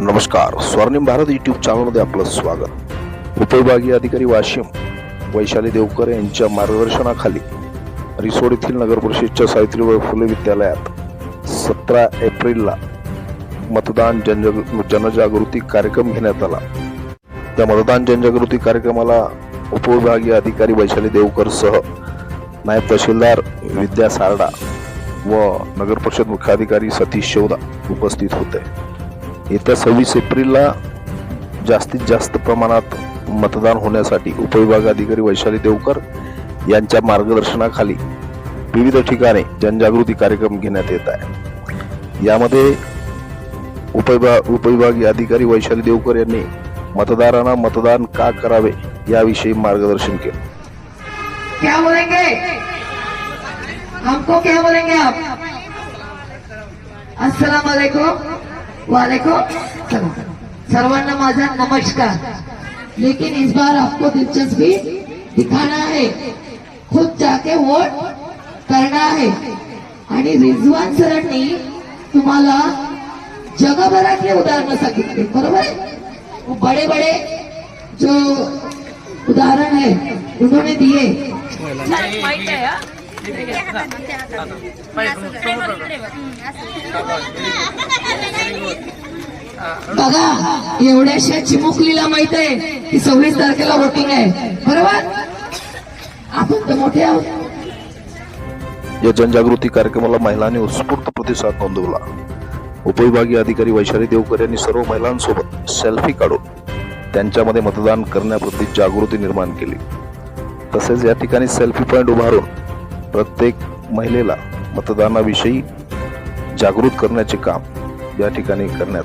नमस्कार. स्वर्णिम भारत युट्यूब चॅनलमध्ये आपलं स्वागत. उपविभागीय अधिकारी वाशिम वैशाली देवकर यांच्या मार्गदर्शनाखाली रिसोड येथील नगरपरिषदच्या सावित्रीबाई फुले विद्यालयात सतरा एप्रिलला मतदान जनजग जनजागृती कार्यक्रम घेण्यात आला. त्या मतदान जनजागृती कार्यक्रमाला उपविभागीय अधिकारी वैशाली देवकर सह नायब तहसीलदार विद्या सारडा व नगर परिषद मुख्याधिकारी सतीश शौदा उपस्थित होते. येत्या सव्वीस एप्रिलला जास्तीत जास्त प्रमाणात मतदान होण्यासाठी उपविभागाधिकारी वैशाली देवकर यांच्या मार्गदर्शनाखाली विविध ठिकाणी जनजागृती कार्यक्रम घेण्यात येत आहे यामध्ये उपविभाग उपविभागीय अधिकारी वैशाली देवकर यांनी मतदारांना मतदान का करावे याविषयी मार्गदर्शन केलं. क्या बोलेंगे? हमको क्या बोलेंगे आप? अस्सलाम वालेकुम वालेकुम सर्वांना माझा नमस्कार. लेकिन इस बार आपको दिलचस्पी दिखाना है. खुद जाके वोट करना है आणि रिजवान सरांनी तुम्हाला जगभरातले उदाहरणं सांगितले. बरोबर आहे? वो बड़े बड़े जो उदाहरण है उन्होंने दिए माहिती आहे हा? बघा एवढ्याशा चिमुकलीला माहीत आहे की सव्वीस तारखेला वोटिंग आहे. बरोबर? आपण तर मोठे आहोत. या जनजागृती कार्यक्रमाला महिलांनी उत्स्फूर्त प्रतिसाद नोंदवला. उपविभागीय अधिकारी वैशाली देवकर यांनी सर्व महिलांसोबत सेल्फी काढून त्यांच्यामध्ये मतदान करण्याप्रती जागृती निर्माण केली. तसेच या ठिकाणी सेल्फी पॉइंट उभारून प्रत्येक महिलेला मतदानाविषयी जागृत करण्याचे काम या ठिकाणी करण्यात